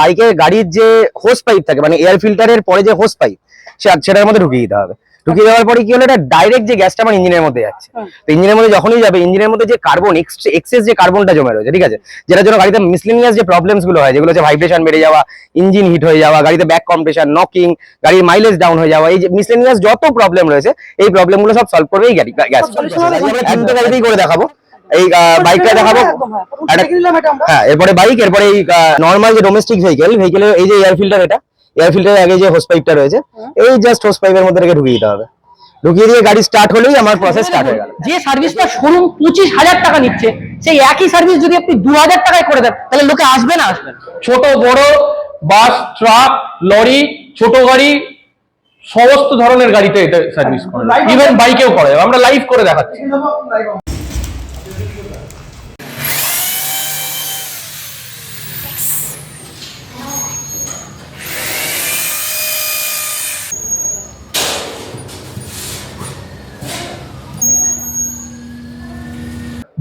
বাইকে গাড়ির যে হোস পাইপ থাকে মানে এয়ার ফিল্টারের পরে যে হোস পাইপ সেটার মধ্যে ঢুকিয়ে দিতে হবে। ঢুকিয়ে দেওয়ার পরে কি হলো এটা ডাইরেক্ট যে গ্যাসটা আমার ইঞ্জিনের মধ্যে যাচ্ছে। তো ইঞ্জিনের মধ্যে যখনই যাবে ইঞ্জিনের মধ্যে যে কার্বন এক্সেস যে কার্বনটা জমে রয়েছে ঠিক আছে? যেটার জন্য গাড়িতে মিসলিনিয়াস যে প্রবলেমসগুলো হয় যেগুলো হচ্ছে ভাইব্রেশন বেড়ে যাওয়া ইঞ্জিন হিট হয়ে যাওয়া গাড়িতে ব্যাক কম্প্রেশন নকিং গাড়ির মাইলেজ ডাউন হয়ে যাওয়া এই যে মিসলিনিয়াস যত প্রবলেম রয়েছে এই প্রবলেমগুলো সব সলভ করবে এই গাড়ি গ্যাস গাড়িতেই করে দেখাবো। এই বাইকটা দেখাবো। হ্যাঁ। হ্যাঁ এরপরে বাইক এরপরে এই নর্মাল যে ডোমেস্টিক ভেহিকেল ভেহিকেলের এই যে এয়ার ফিল্টার এটা এয়ার ফিল্টারের আগে যে হোস পাইপটা রয়েছে এই জাস্ট হোস পাইপের মধ্যে রেখে ঢুকিয়ে দিতে হবে। ঢুকিয়ে দিয়ে গাড়ি স্টার্ট হলেই আমার প্রসেস স্টার্ট হয়ে গেল। যে সার্ভিসটা শোরুম পঁচিশ হাজার টাকা নিচ্ছে সেই একই সার্ভিস যদি আপনি দু হাজার টাকায় করে দেন তাহলে লোকে আসবে না আসবে ছোট বড় বাস ট্রাক লরি ছোট গাড়ি সমস্ত ধরনের গাড়িতে এটা সার্ভিস করে। ইভেন বাইকেও করে। আমরা লাইভ করে দেখাচ্ছি।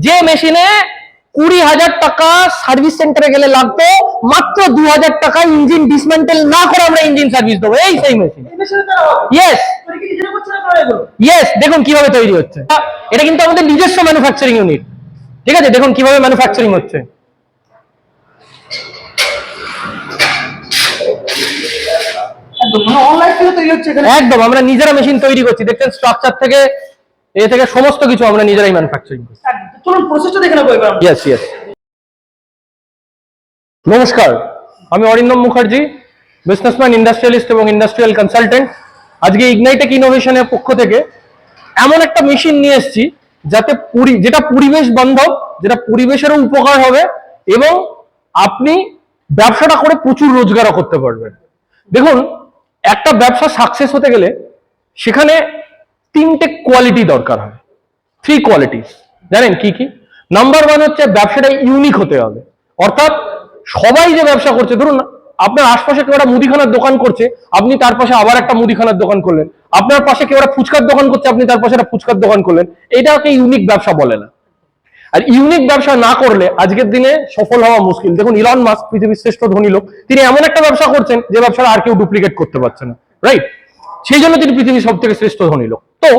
যে মেশিনে কুড়ি হাজার টাকা সার্ভিস সেন্টারে গেলে লাগতো মাত্র দু হাজার টাকা ইঞ্জিন ডিসমেন্টেল না করে আমরা ইঞ্জিন সার্ভিস দেবো। এই সেই মেশিন। ইয়েস? ইয়েস দেখুন কীভাবে তৈরি হচ্ছে। এটা কিন্তু আমাদের নিজস্ব ম্যানুফ্যাকচারিং ইউনিট ঠিক আছে? দেখুন কীভাবে ম্যানুফ্যাকচারিং হচ্ছে। একদম, মানে। একদম আমরা নিজেরা মেশিন তৈরি করছি। দেখছেন স্ট্রাকচার থেকে এ থেকে সমস্ত কিছু আমরা নিজেরাই ম্যানুফ্যাকচারিং করছি। চলুন প্রসেসটা দেখে নেব এবার ইয়েস ইয়েস নমস্কার, আমি অরিন্দম মুখার্জি বিজনেসম্যান ইন্ডাস্ট্রিয়ালিস্ট এবং ইন্ডাস্ট্রিয়াল কনসালটেন্ট আজকে ইগনাইটেক ইনোভেশনের পক্ষ থেকে এমন একটা মেশিন নিয়ে এসেছি যাতে যেটা পরিবেশ বান্ধব, যেটা পরিবেশেরও উপকার হবে এবং আপনি ব্যবসাটা করে প্রচুর রোজগারও করতে পারবেন। দেখুন, একটা ব্যবসা সাকসেস হতে গেলে সেখানে তিনটে কোয়ালিটি দরকার হয়। থ্রি কোয়ালিটিস জানেন কি কি? নাম্বার ওয়ান হচ্ছে ব্যবসাটা ইউনিক হতে হবে। অর্থাৎ সবাই যে ব্যবসা করছে, ধরুন আপনার আশপাশে কেউ একটা মুদিখানার দোকান করছে, আপনি তার পাশে আবার একটা মুদিখানার দোকান করলেন। আপনার পাশে কেউ একটা ফুচকার দোকান করছে, আপনি তার পাশে একটা ফুচকার দোকান করলেন। এটাকে ইউনিক ব্যবসা বলে না। আর ইউনিক ব্যবসা না করলে আজকের দিনে সফল হওয়া মুশকিল। দেখুন ইলন মাস্ক পৃথিবীর শ্রেষ্ঠ ধনী লোক, তিনি এমন একটা ব্যবসা করছেন যে ব্যবসাটা আর কেউ ডুপ্লিকেট করতে পারছে না রাইট সেই জন্য তিনি পৃথিবীর সব থেকে শ্রেষ্ঠ ধনী লোক। তো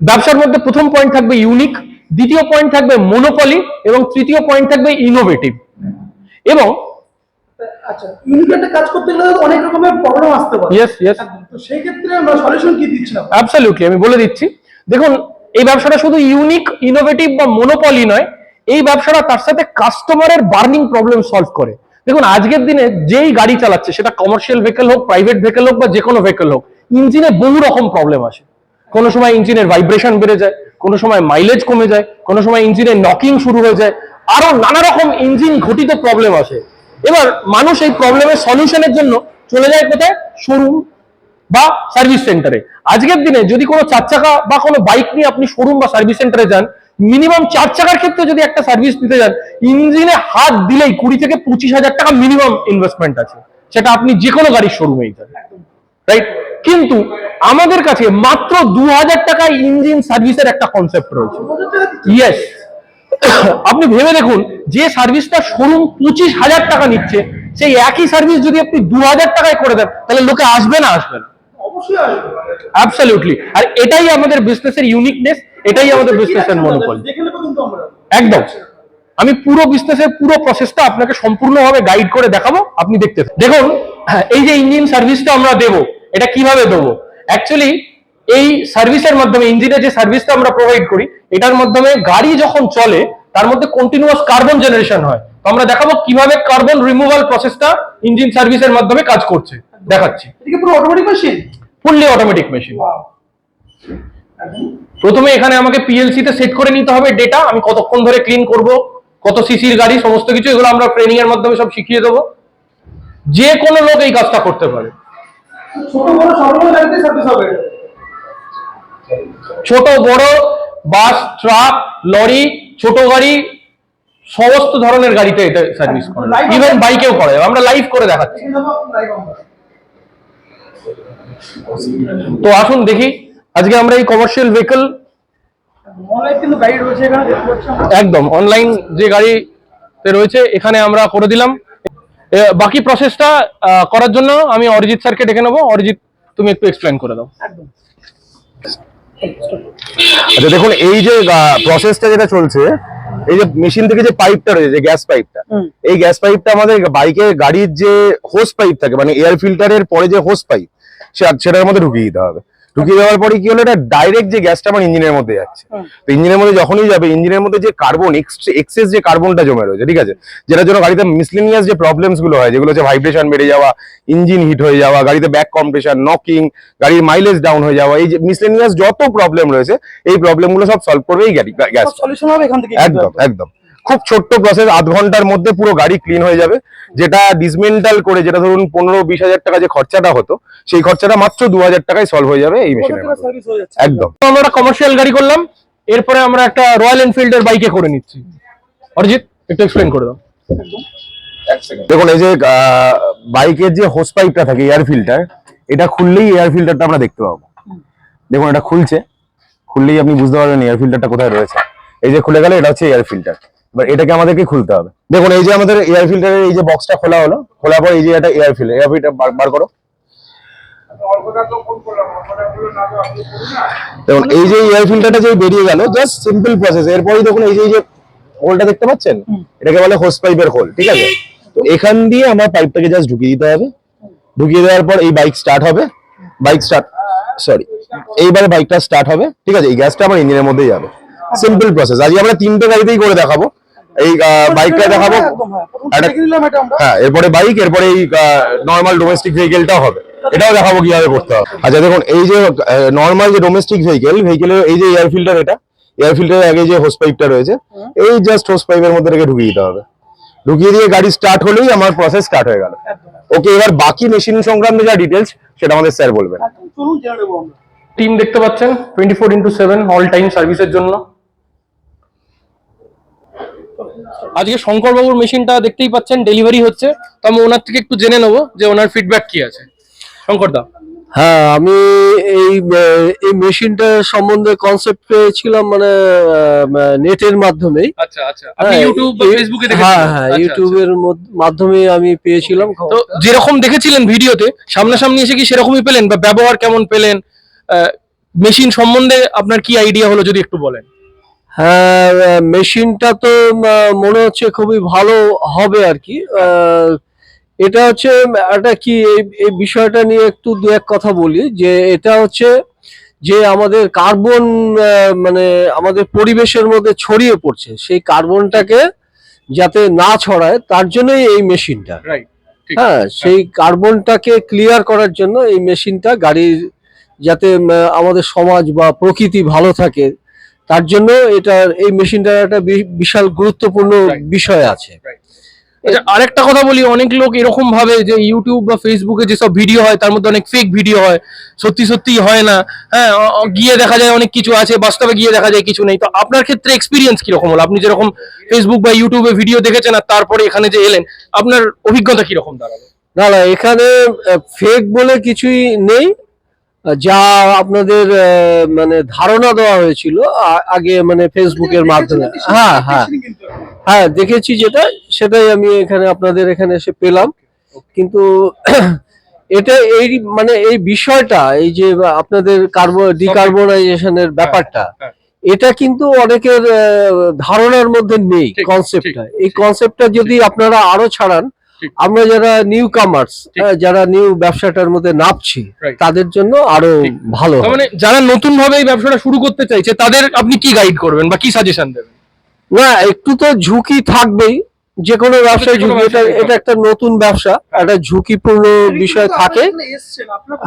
ব্যবসার মধ্যে প্রথম পয়েন্ট থাকবে ইউনিক দ্বিতীয় পয়েন্ট থাকবে মোনোপলি এবং তৃতীয় পয়েন্ট থাকবে ইনোভেটিভ এবং আচ্ছা, unique একটা কাজ করতে গেলে অনেক রকমের প্রবলেম আসতে পারে। ইয়েস ইয়েস তো সেই ক্ষেত্রে আমরা সলিউশন কি দিচ্ছিলাম অ্যাবসলিউটলি আমি বলে দিচ্ছি। দেখুন এই ব্যবসাটা শুধু ইউনিক ইনোভেটিভ বা মোনোপলি নয় এই ব্যবসাটা তার সাথে কাস্টমারের বার্নিং প্রবলেম সলভ করে। দেখুন আজকের দিনে যেই গাড়ি চালাচ্ছে সেটা কমার্শিয়াল ভেহিকেল হোক প্রাইভেট ভেহিকেল হোক বা যে কোনো ভেহিকেল হোক ইঞ্জিনে বহু রকম প্রবলেম আসে। কোনো সময় ইঞ্জিনের ভাইব্রেশন বেড়ে যায়, কোনো সময় মাইলেজ কমে যায়, কোনো সময় ইঞ্জিনের নকিং শুরু হয়ে যায়, আরও নানা রকম ইঞ্জিন ঘটিত প্রবলেম আসে। এবার মানুষ এই প্রবলেমের সলিউশনের জন্য চলে যায় কোথায়? শোরুম বা সার্ভিস সেন্টারে আজকের দিনে যদি কোনো চার চাকা বা কোনো বাইক নিয়ে আপনি শোরুম বা সার্ভিস সেন্টারে যান মিনিমাম চার চাকার ক্ষেত্রে যদি একটা সার্ভিস দিতে যান ইঞ্জিনে হাত দিলেই কুড়ি থেকে পঁচিশ হাজার টাকা মিনিমাম ইনভেস্টমেন্ট আছে। সেটা আপনি যে কোনো গাড়ির শোরুমেই যান। রাইট কিন্তু আমাদের কাছে মাত্র দু হাজার টাকায় ইঞ্জিন সার্ভিসের একটা কনসেপ্ট রয়েছে। ইয়েস আপনি ভেবে দেখুন যে সার্ভিসটা শোরুম পঁচিশ হাজার টাকা নিচ্ছে সেই একই সার্ভিস যদি আপনি দু হাজার টাকায় করে দেন তাহলে লোকে আসবে না আসবে না। অ্যাবসলিউটলি আর এটাই আমাদের বিজনেসের ইউনিকনেস এটাই আমাদের বিজনেসের মনোপলি একদম। আমি পুরো বিজনেসের পুরো প্রসেসটা আপনাকে সম্পূর্ণভাবে গাইড করে দেখাবো আপনি দেখতে দেখুন এই যে ইঞ্জিন সার্ভিসটা আমরা দেব এটা কীভাবে দেবো? অ্যাকচুয়ালি এই সার্ভিসের মাধ্যমে ইঞ্জিনের যে সার্ভিসটা আমরা প্রোভাইড করি এটার মাধ্যমে গাড়ি যখন চলে তার মধ্যে কন্টিনিউয়াস কার্বন জেনারেশন হয়। তো আমরা দেখাবো কীভাবে কার্বন রিমুভাল প্রসেসটা ইঞ্জিন সার্ভিসের মাধ্যমে কাজ করছে। দেখাচ্ছি। পুরো automatic machine fully automatic machine প্রথমে এখানে আমাকে পিএলসি তে সেট করে নিতে হবে ডেটা আমি কতক্ষণ ধরে ক্লিন করব কত সিসির গাড়ি সমস্ত কিছু এগুলো আমরা ট্রেনিং এর মাধ্যমে সব শিখিয়ে দেবো। যে কোনো লোক এই কাজটা করতে পারে। ছোট বড় সব গাড়িতে সার্ভিস হবে। ছোট বড় বাস ট্রাক লরি ছোট গাড়ি সমস্ত ধরনের গাড়িতে এটা সার্ভিস করে। ইভেন বাইকেও করে। আমরা লাইভ করে দেখাচ্ছি। তো আসুন দেখি আজকে আমরা এই কমার্শিয়াল ভেহিকল। একদম অনলাইন যে গাড়িতে রয়েছে এখানে আমরা করে দিলাম। বাকি প্রসেসটা করার জন্য আমি অরিজিৎ স্যারকে ডেকে নেব। অরিজিৎ তুমি একটু এক্সপ্লেন করে দাও। আচ্ছা দেখুন এই যে প্রসেসটা যেটা চলছে এই যে মেশিন থেকে যে পাইপটা রয়েছে যে গ্যাস পাইপটা এই গ্যাস পাইপটা আমাদের বাইকে গাড়ির যে হোস পাইপ থাকে মানে এয়ার ফিল্টারের পরে যে হোস পাইপ সেটার মধ্যে ঢুকিয়ে দিতে হবে। ঢুকিয়ে দেওয়ার পরে কি হলো এটা ডাইরেক্ট যে গ্যাসটা আমার ইঞ্জিনের মধ্যে যাচ্ছে। তো ইঞ্জিনের মধ্যে যখনই যাবে ইঞ্জিনের মধ্যে যে কার্বন এক্সেস যে কার্বনটা জমে রয়েছে ঠিক আছে? যেটার জন্য গাড়িতে মিসলিনিয়াস যে প্রবলেমসগুলো হয় যেগুলো হচ্ছে ভাইব্রেশন বেড়ে যাওয়া ইঞ্জিন হিট হয়ে যাওয়া গাড়িতে ব্যাক কম্প্রেশন নকিং গাড়ির মাইলেজ ডাউন হয়ে যাওয়া এই যে মিসলিনিয়াস যত প্রবলেম রয়েছে এই প্রবলেমগুলো সব সলভ করবে এই গাড়ি গ্যাস সলিউশন হবে এখান থেকে। একদম একদম। খুব ছোট্ট প্রসেস আধ ঘণ্টার মধ্যে পুরো গাড়ি ক্লিন হয়ে যাবে। যেটা ডিসমেন্টাল করে যেটা ধরুন পনেরো বিশ হাজার টাকা যে খরচাটা হতো সেই খরচাটা মাত্র দু হাজার টাকায় সলভ হয়ে যাবে এই মেশিনের একদম। তো আমরা একটা কমার্শিয়াল গাড়ি করলাম এরপরে আমরা একটা রয়্যাল এনফিল্ডের বাইকে করে নিচ্ছি। অরিজিৎ একটু এক্সপ্লেন করে দাও। দেখুন এই যে বাইকের যে হোস পাইপটা থাকে এয়ার ফিল্টার এটা খুললেই এয়ার ফিল্টারটা আমরা দেখতে পাবো। দেখুন এটা খুলছে। খুললেই আপনি বুঝতে পারবেন এয়ার ফিল্টারটা কোথায় রয়েছে। এই যে খুলে গেলে এটা হচ্ছে এয়ার ফিল্টার এবার এটাকে আমাদেরকে খুলতে হবে। দেখুন এই যে আমাদের এয়ার ফিল্টারের এই যে বক্সটা খোলা হলো খোলার পর এই যে এটা এয়ার ফিল্টার এয়ার ফিল্টার বার করো। দেখুন এই যে এয়ার ফিল্টারটা যে বেরিয়ে গেল জাস্ট সিম্পল প্রসেস এরপরই দেখুন এই যে এই যে হোলটা দেখতে পাচ্ছেন? এটাকে বলে হোস পাইপের হোল ঠিক আছে? তো এখান দিয়ে আমার পাইপটাকে জাস্ট ঢুকিয়ে দিতে হবে। ঢুকিয়ে দেওয়ার পর এই বাইক স্টার্ট হবে। বাইক স্টার্ট সরি এইবারে বাইকটা স্টার্ট হবে ঠিক আছে? এই গ্যাসটা আমার ইঞ্জিনের মধ্যেই যাবে। সিম্পল প্রসেস আজকে আমরা তিনটে গাড়িতেই করে দেখাবো। এই বাইকটা দেখাবো। হ্যাঁ আমরা। হ্যাঁ এরপরে বাইক এরপরে এই নর্মাল ডোমেস্টিক ভেহিকেলটাও হবে। এটাও দেখাবো কীভাবে করতে হবে। আচ্ছা দেখুন এই যে নর্মাল যে ডোমেস্টিক ভেহিকেল ভেহিকেলের এই যে এয়ার ফিল্টার এটা এয়ার ফিল্টারের আগে যে হোস পাইপটা রয়েছে এই জাস্ট হোস পাইপের মধ্যে রেখে ঢুকিয়ে দিতে হবে। ঢুকিয়ে দিয়ে গাড়ি স্টার্ট হলেই আমার প্রসেস স্টার্ট হয়ে গেল। ওকে এবার বাকি মেশিন সংক্রান্ত যা ডিটেলস সেটা আমাদের স্যার বলবেন। টিম দেখতে পাচ্ছেন twenty four into seven all time সার্ভিসের জন্য। আজকে শঙ্কর বাবুর মেশিনটা দেখতেই পাচ্ছেন ডেলিভারি হচ্ছে। তো আমি ওনার থেকে একটু জেনে নেব যে ওনার ফিডব্যাক কি আছে। শঙ্কর দা। হ্যাঁ আমি এই এই মেশিনটা সম্বন্ধে কনসেপ্ট পেয়েছিলাম মানে নেটের মাধ্যমেই। আচ্ছা আচ্ছা। আপনি হ্যাঁ, ইউটিউব বা ফেসবুকে হ্যাঁ হ্যাঁ আচ্ছা, আচ্ছা। ইউটিউবের মাধ্যমে আমি পেয়েছিলাম তো যেরকম দেখেছিলেন ভিডিওতে সামনাসামনি এসে কি সেরকমই পেলেন বা ব্যবহার কেমন পেলেন? মেশিন সম্বন্ধে আপনার কি আইডিয়া হলো যদি একটু বলেন? হ্যাঁ মেশিনটা তো মনে হচ্ছে খুবই ভালো হবে আর কি। এটা হচ্ছে একটা কি এই এই বিষয়টা নিয়ে একটু দু এক কথা বলি যে এটা হচ্ছে যে আমাদের কার্বন মানে আমাদের পরিবেশের মধ্যে ছড়িয়ে পড়ছে সেই কার্বনটাকে যাতে না ছড়ায় তার জন্যই এই মেশিনটা। হ্যাঁ সেই কার্বনটাকে ক্লিয়ার করার জন্য এই মেশিনটা গাড়ির যাতে আমাদের সমাজ বা প্রকৃতি ভালো থাকে তার জন্য এটা এই মেশিনটার একটা বিশাল গুরুত্বপূর্ণ বিষয় আছে। আচ্ছা আরেকটা কথা বলি অনেক লোক এরকম ভাবে যে ইউটিউব বা ফেসবুকে যেসব ভিডিও হয় তার মধ্যে অনেক ফেক ভিডিও হয়। সত্যি সত্যি হয় না। হ্যাঁ গিয়ে দেখা যায় অনেক কিছু আছে বাস্তবে গিয়ে দেখা যায় কিছু নেই। তো আপনার ক্ষেত্রে এক্সপিরিয়েন্স কীরকম হলো? আপনি যেরকম ফেসবুক বা ইউটিউবে ভিডিও দেখেছেন আর তারপরে এখানে যে এলেন আপনার অভিজ্ঞতা কীরকম দাঁড়াল? না না এখানে ফেক বলে কিছুই নেই। যা আপনাদের মানে ধারণা দেওয়া হয়েছিল আগে মানে ফেসবুকের মাধ্যমে। হ্যাঁ হ্যাঁ। হ্যাঁ দেখেছি যেটা সেটাই আমি এখানে আপনাদের এখানে এসে পেলাম। কিন্তু এটা এই মানে এই বিষয়টা এই যে আপনাদের কার্বন ডিকার্বনাইজেশনের ব্যাপারটা হ্যাঁ। এটা কিন্তু অনেকের ধারণার মধ্যে নেই কনসেপ্টটা এই কনসেপ্টটা যদি আপনারা আরও ছাড়ান। আমরা যারা নিউ কামার্স ঠিক। যারা নিউ ব্যবসাটার মধ্যে নামছি Right. তাদের জন্য আরও ভালো মানে যারা নতুন ভাবে এই ব্যবসাটা শুরু করতে চাইছে তাদের আপনি কি গাইড করবেন বা কি সাজেশন দেবেন? না একটু তো ঝুঁকি থাকবেই। যে কোনো ব্যবসায় ঝুঁকি এটা এটা একটা নতুন ব্যবসা একটা ঝুঁকিপূর্ণ বিষয় থাকে।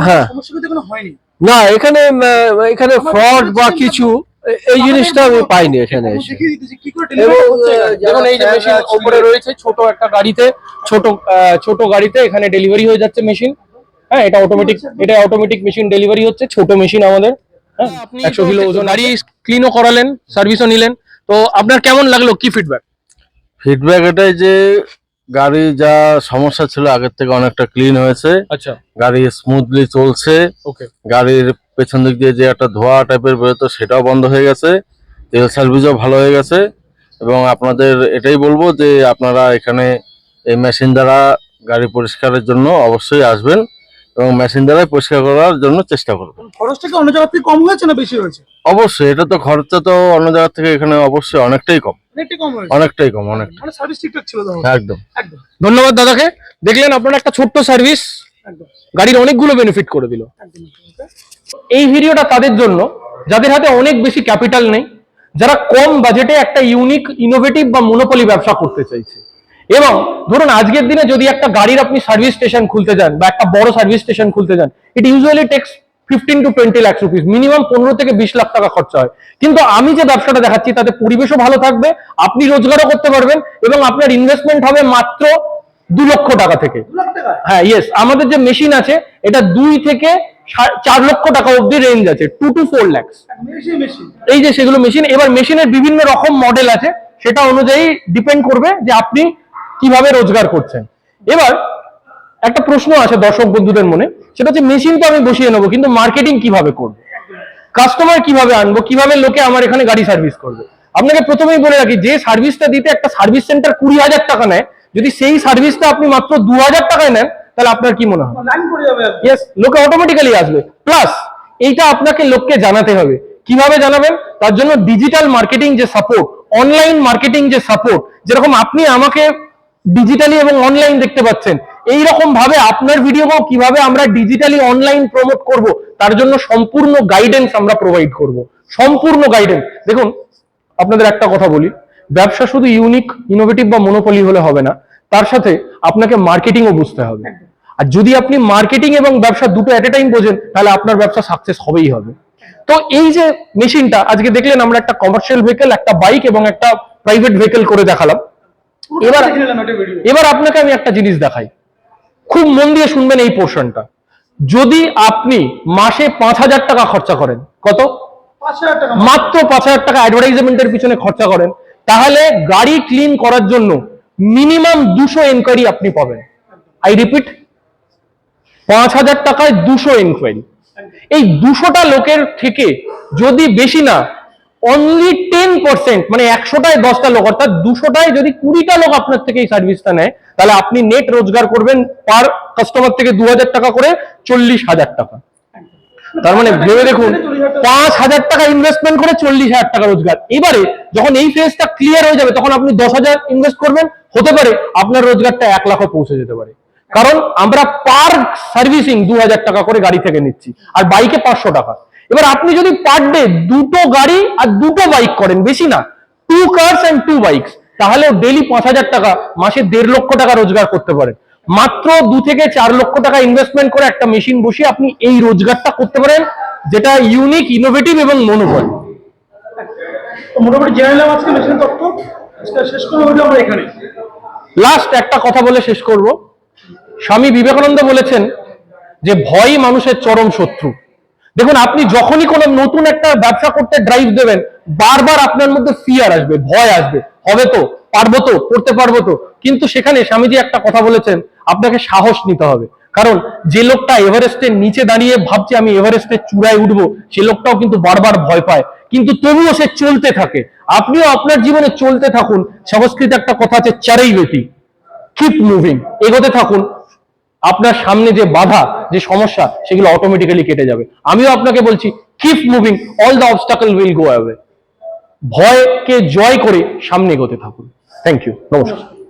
হ্যাঁ। সমস্যা কিন্তু কোনো হয়নি। না এখানে এখানে ফ্রড বা কিছু এই জিনিসটা আমি পাইনি এখানে এসে। দেখুন এই যে মেশিন উপরে রয়েছে ছোট একটা গাড়িতে ছোট ছোট গাড়িতে এখানে ডেলিভারি হয়ে যাচ্ছে মেশিন হ্যাঁ এটা অটোমেটিক এটা অটোমেটিক মেশিন ডেলিভারি হচ্ছে ছোট মেশিন আমাদের। হ্যাঁ একশো কিলো ওজন গাড়ি ক্লিনও করালেন সার্ভিসও নিলেন। তো আপনার কেমন লাগল? কি ফিডব্যাক ফিডব্যাক এটাই যে গাড়ি যা সমস্যা ছিল আগের থেকে অনেকটা ক্লিন হয়েছে। আচ্ছা। গাড়ি স্মুথলি চলছে। ওকে গাড়ির পেছন দিক দিয়ে যে একটা ধোয়া টাইপের বেরোতো সেটাও বন্ধ হয়ে গেছে। তেল সার্ভিসও ভালো হয়ে গেছে এবং আপনাদের এটাই বলব যে আপনারা এখানে এই মেশিন দ্বারা গাড়ি পরিষ্কারের জন্য অবশ্যই আসবেন এবং মেশিন দ্বারাই পরিষ্কার করার জন্য চেষ্টা করবেন খরচটা কি অন্য জায়গা থেকে কম হয়েছে না বেশি হয়েছে? অবশ্যই এটা তো খরচা তো অন্য জায়গা থেকে এখানে অবশ্যই অনেকটাই কম। অনেকটাই কম অনেকটাই মানে সার্ভিস ঠিকঠাক ছিল একদম। একদম। ধন্যবাদ দাদাকে। দেখলেন আপনার একটা ছোট্ট সার্ভিস গাড়ির অনেকগুলো বেনিফিট করে দিল। একদম। এই ভিডিওটা তাদের জন্য। যাদের হাতে অনেক বেশি ক্যাপিটাল নেই যারা কম বাজেটে একটা ইউনিক ইনোভেটিভ বা মনোপলি ব্যবসা করতে চাইছে। এবং ধরুন আজকের দিনে যদি একটা গাড়ির আপনি সার্ভিস স্টেশন খুলতে যান বা একটা বড় সার্ভিস স্টেশন খুলতে যান it usually takes fifteen to twenty lakh rupees minimum পনেরো থেকে বিশ লাখ টাকা খরচা হয়। কিন্তু আমি যে ব্যবসাটা দেখাচ্ছি তাতে পরিবেশও ভালো থাকবে আপনি রোজগারও করতে পারবেন এবং আপনার ইনভেস্টমেন্ট হবে মাত্র দু লক্ষ টাকা থেকে। হ্যাঁ ইয়েস আমাদের যে মেশিন আছে এটা দুই থেকে চার লক্ষ টাকা অবধি রেঞ্জ আছে টু টু ফোর ল্যাক্স এই যে সেগুলো মেশিন এবার মেশিনের বিভিন্ন রকম মডেল আছে সেটা অনুযায়ী ডিপেন্ড করবে যে আপনি কীভাবে রোজগার করছেন। এবার একটা প্রশ্ন আছে দর্শক বন্ধুদের মনে সেটা হচ্ছে মেশিন তো আমি বসিয়ে নেব কিন্তু মার্কেটিং কীভাবে করব? কাস্টমার কীভাবে আনব কীভাবে লোকে আমার এখানে গাড়ি সার্ভিস করবে? আপনাকে প্রথমেই বলে রাখি যে সার্ভিসটা দিতে একটা সার্ভিস সেন্টার কুড়ি হাজার টাকা নেয় যদি সেই সার্ভিসটা আপনি মাত্র দু হাজার টাকায় নেন তাহলে আপনার কি মনে হয়। ইয়েস লোকে অটোমেটিক্যালি আসবে। প্লাস এইটা আপনাকে লোককে জানাতে হবে। কীভাবে জানাবেন? তার জন্য ডিজিটাল মার্কেটিং যে সাপোর্ট অনলাইন মার্কেটিং যে সাপোর্ট যেরকম আপনি আমাকে ডিজিটালি এবং অনলাইন দেখতে পাচ্ছেন এই রকম ভাবে আপনার ভিডিও কীভাবে আমরা ডিজিটালি অনলাইন প্রমোট করব তার জন্য সম্পূর্ণ গাইডেন্স আমরা প্রোভাইড করব। সম্পূর্ণ গাইডেন্স দেখুন আপনাদের একটা কথা বলি। ব্যবসা শুধু ইউনিক ইনোভেটিভ বা মনোপলি হলে হবে না। তার সাথে আপনাকে মার্কেটিংও বুঝতে হবে। আর যদি আপনি মার্কেটিং এবং ব্যবসা দুটো এট এ টাইম বোঝেন তাহলে আপনার ব্যবসা সাকসেস হবেই হবে। তো এই যে মেশিনটা আজকে দেখলেন আমরা একটা কমার্শিয়াল ভেহিকেল একটা বাইক এবং একটা প্রাইভেট ভেহিকেল করে দেখালাম। এবার- এবার আপনাকে আমি একটা জিনিস দেখাই। খুব মন দিয়ে শুনবেন এই পোর্শনটা যদি আপনি মাসে পাঁচ হাজার টাকা খরচা করেন কত? মাত্র পাঁচ হাজার টাকা অ্যাডভার্টাইজমেন্টের পিছনে খরচা করেন তাহলে গাড়ি ক্লিন করার জন্য মিনিমাম দুশো এনকোয়ারি আপনি পাবেন। আই রিপিট পাঁচ হাজার টাকায় দুশো এনকোয়ারি এই দুশোটা লোকের থেকে যদি বেশি না অনলি টেন পার্সেন্ট মানে একশোটায় দশটা লোক, অর্থাৎ দুশোটায় যদি কুড়িটা লোক আপনার থেকে এই সার্ভিসটা নেয়, তাহলে আপনি নেট রোজগার করবেন পার কাস্টমার থেকে দু হাজার টাকা করে চল্লিশ হাজার টাকা। তার মানে ভেবে দেখুন, পাঁচ হাজার টাকা ইনভেস্টমেন্ট করে চল্লিশ হাজার টাকা রোজগার। এবারে যখন এই ফেজটা ক্লিয়ার হয়ে যাবে, তখন আপনি দশ হাজার ইনভেস্ট করবেন, হতে পারে আপনার রোজগারটা এক লাখও পৌঁছে যেতে পারে। কারণ আমরা পার সার্ভিসিং দু হাজার টাকা করে গাড়ি থেকে নিচ্ছি আর বাইকে পাঁচশো টাকা। এবার আপনি যদি পার ডে দুটো গাড়ি আর দুটো বাইক করেন বেশি না two cars and two bikes তাহলে ডেলি পাঁচ হাজার টাকা মাসে দেড় লক্ষ টাকা রোজগার করতে পারেন। মাত্র দু থেকে চার লক্ষ টাকা ইনভেস্টমেন্ট করে একটা মেশিন বসিয়ে আপনি এই রোজগারটা করতে পারেন যেটা ইউনিক ইনোভেটিভ এবং মনোবল। মোটামুটি জেনে নিলাম আজকে মেশিন তথ্য শেষ করে আমরা এখানে লাস্ট একটা কথা বলে শেষ করব। স্বামী বিবেকানন্দ বলেছেন যে ভয়ই মানুষের চরম শত্রু। দেখুন, আপনি যখনই কোনো নতুন একটা ব্যবসা করতে ড্রাইভ দেবেন, বারবার আপনার মধ্যে ফিয়ার আসবে, ভয় আসবে। হবে তো, পারব তো, করতে পারব তো। কিন্তু সেখানে স্বামীজি একটা কথা বলেছেন, আপনাকে সাহস নিতে হবে। কারণ যে লোকটা এভারেস্টের নিচে দাঁড়িয়ে ভাবছে, আমি এভারেস্টের চূড়ায় উঠবো সে লোকটাও কিন্তু বারবার ভয় পায়। কিন্তু তবুও সে চলতে থাকে। আপনিও আপনার জীবনে চলতে থাকুন। সংস্কৃত একটা কথা আছে, চারেই বেটি কিপ মুভিং এগোতে থাকুন। আপনার সামনে যে বাধা, যে সমস্যা, সেগুলো অটোমেটিক্যালি কেটে যাবে। আমিও আপনাকে বলছি keep moving all the obstacle will go away ভয়কে জয় করে সামনে এগোতে থাকুন। থ্যাংক ইউ নমস্কার।